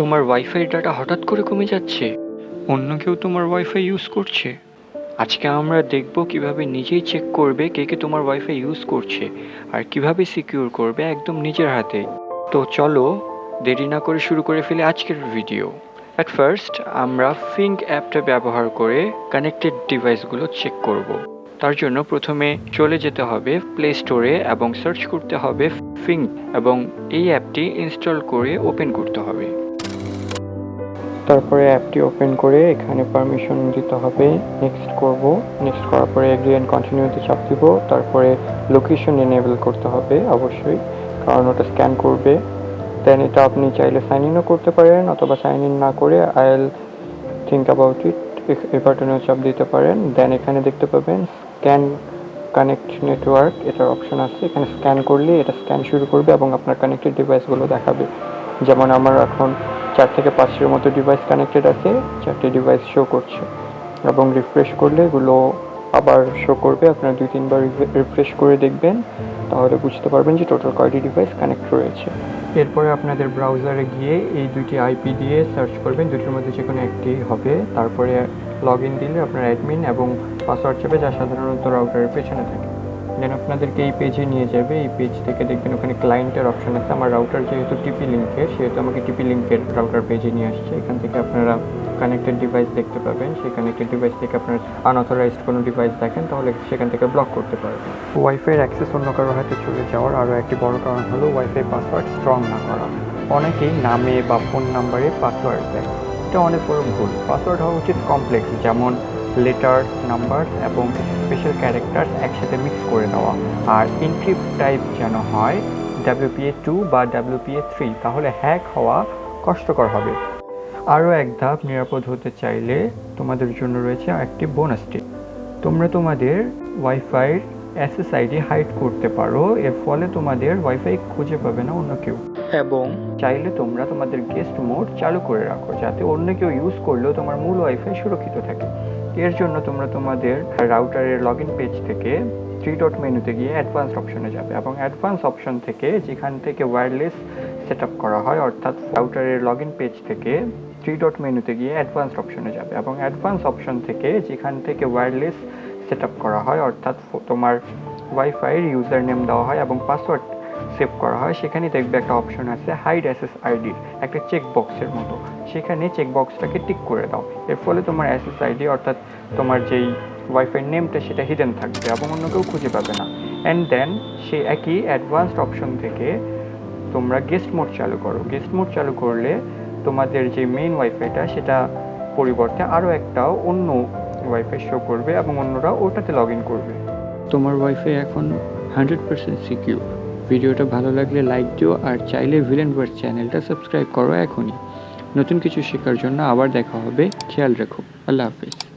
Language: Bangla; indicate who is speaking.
Speaker 1: তোমার ওয়াইফাই ডাটা হঠাৎ করে কমে যাচ্ছে? অন্য কেউ তোমার ওয়াইফাই ইউজ করছে? আজকে আমরা দেখব কীভাবে নিজেই চেক করবে কে কে তোমার ওয়াইফাই ইউজ করছে আর কীভাবে সিকিউর করবে একদম নিজের হাতে। তো চলো, দেরি না করে শুরু করে ফেলে আজকের ভিডিও অ্যাট ফার্স্ট আমরা ফিঙ্ক অ্যাপটা ব্যবহার করে কানেক্টেড ডিভাইসগুলো চেক করব। তার জন্য প্রথমে চলে যেতে হবে প্লে স্টোরে এবং সার্চ করতে হবে ফিঙ্ক এবং এই অ্যাপটি ইনস্টল করে ওপেন করতে হবে। তারপরে অ্যাপটি ওপেন করে এখানে পারমিশন দিতে হবে। নেক্সট করব। নেক্সট করার পরে এগ্রি অ্যান্ড কন্টিনিউতে চাপ দিব। তারপরে লোকেশন এনেবল করতে হবে অবশ্যই, কারণ ওটা স্ক্যান করবে। দেন এটা আপনি চাইলে সাইন ইনও করতে পারেন অথবা সাইন ইন না করে আইএল থিঙ্ক অ্যাবাউট ইট এই বাটনেও চাপ দিতে পারেন। দেন এখানে দেখতে পাবেন স্ক্যান কানেক্ট নেটওয়ার্ক এটার অপশন আছে। এখানে স্ক্যান করলে এটা স্ক্যান শুরু করবে এবং আপনার কানেক্টেড ডিভাইসগুলো দেখাবে। যেমন আমার এখন চার থেকে পাঁচটির মতো ডিভাইস কানেক্টেড আছে, চারটি ডিভাইস শো করছে। এবং রিফ্রেশ করলে এগুলো আবার শো করবে, আপনারা দুই, তিনবার রিফ্রেশ করে দেখবেন, তাহলে বুঝতে পারবেন যে টোটাল কয়টি ডিভাইস কানেক্ট রয়েছে। এরপরে আপনাদের ব্রাউজারে গিয়ে এই দুইটি আইপি দিয়ে সার্চ করবেন দুটির মধ্যে যে কোনো একটি হবে। তারপরে লগ ইন দিলে আপনার অ্যাডমিন এবং পাসওয়ার্ড চাবে যা সাধারণত রাউটারের পেছনে থাকে। দেন আপনাদেরকে এই পেজে নিয়ে যাবে। এই পেজ থেকে দেখবেন ওখানে ক্লায়েন্টের অপশন আছে। আমার রাউটার যেহেতু টিপি লিঙ্কের সেহেতু আমাকে টিপি লিঙ্কের রাউটার পেজে নিয়ে আসছে। এখান থেকে আপনারা কানেক্টেড ডিভাইস দেখতে পাবেন। সেই কানেক্টেড ডিভাইস থেকে আপনারা আনঅথরাইজড কোনো ডিভাইস দেখেন, তাহলে সেখান থেকে ব্লক করতে পারবেন। ওয়াইফাইয়ের অ্যাক্সেস অন্য কারও হাতে চলে যাওয়ার আরও একটি বড় কারণ হলো ওয়াইফাই পাসওয়ার্ড স্ট্রং না করা। অনেকেই নামে বা ফোন নাম্বারে পাসওয়ার্ড দেয়। এটা অনেক বড় ভুল। পাসওয়ার্ড হওয়া উচিত কমপ্লেক্স যেমন লেটার নাম্বার এবং স্পেশাল ক্যারেক্টার্স একসাথে মিক্স করে নেওয়া। আর ইনক্রিপ্ট টাইপ যেন হয় ডাব্লিউপিএ টু বা ডাব্লিউপিএ থ্রি তাহলে হ্যাক হওয়া কষ্টকর হবে। আরও এক ধাপ নিরাপদ হতে চাইলে তোমাদের জন্য রয়েছে একটি বোনাস টিপ তোমরা তোমাদের ওয়াইফাইয়ের এসএসআইডি হাইড করতে পারো এর ফলে তোমাদের ওয়াইফাই খুঁজে পাবে না অন্য কেউ। এবং চাইলে তোমরা তোমাদের গেস্ট মোড চালু করে রাখো যাতে অন্য কেউ ইউজ করলেও তোমার মূল ওয়াইফাই সুরক্ষিত থাকে। এর জন্য তোমরা তোমাদের রাউটারের লগ ইন পেজ থেকে থ্রি ডট মেনুতে গিয়ে অ্যাডভান্স অপশনে যাবে এবং অ্যাডভান্স অপশন থেকে যেখান থেকে ওয়্যারলেস সেট আপ করা হয়, অর্থাৎ রাউটারের লগ ইন পেজ থেকে থ্রি ডট মেনুতে গিয়ে অ্যাডভান্স অপশনে যাবে এবং অ্যাডভান্স অপশন থেকে যেখান থেকে ওয়্যারলেস সেট আপ করা হয়, অর্থাৎ তোমার ওয়াইফাইয়ের ইউজার নেম দেওয়া হয় এবং পাসওয়ার্ড সেভ করা হয়। সেখানে দেখবে একটা অপশন আছে হাইড অ্যাসেস আইডির একটা চেক বক্সের মতো। সেখানে চেক বক্সটাকে টিক করে দাও। এর ফলে তোমার অ্যাসেস আইডি অর্থাৎ তোমার যেই ওয়াইফাই নেমটা সেটা হিডেন থাকবে এবং অন্য কেউ খুঁজে পাবে না। অ্যান্ড দেন সে একই অ্যাডভান্সড অপশন থেকে তোমরা গেস্ট মোড চালু করো। গেস্ট মোড চালু করলে তোমাদের যে মেইন ওয়াইফাইটা সেটা পরিবর্তে আরও একটা অন্য ওয়াইফাই শো করবে এবং অন্যরা ওটাতে লগ ইন করবে। তোমার ওয়াইফাই এখন হান্ড্রেড পার্সেন্ট সিকিউর ভিডিওটা ভালো লাগলে লাইক দিও আর চাইলে ভিলেন ওয়ার্ড চ্যানেলটা সাবস্ক্রাইব করো এখনই। নতুন কিছু শেখার জন্য আবার দেখা হবে। খেয়াল রেখো। আল্লাহ হাফেজ।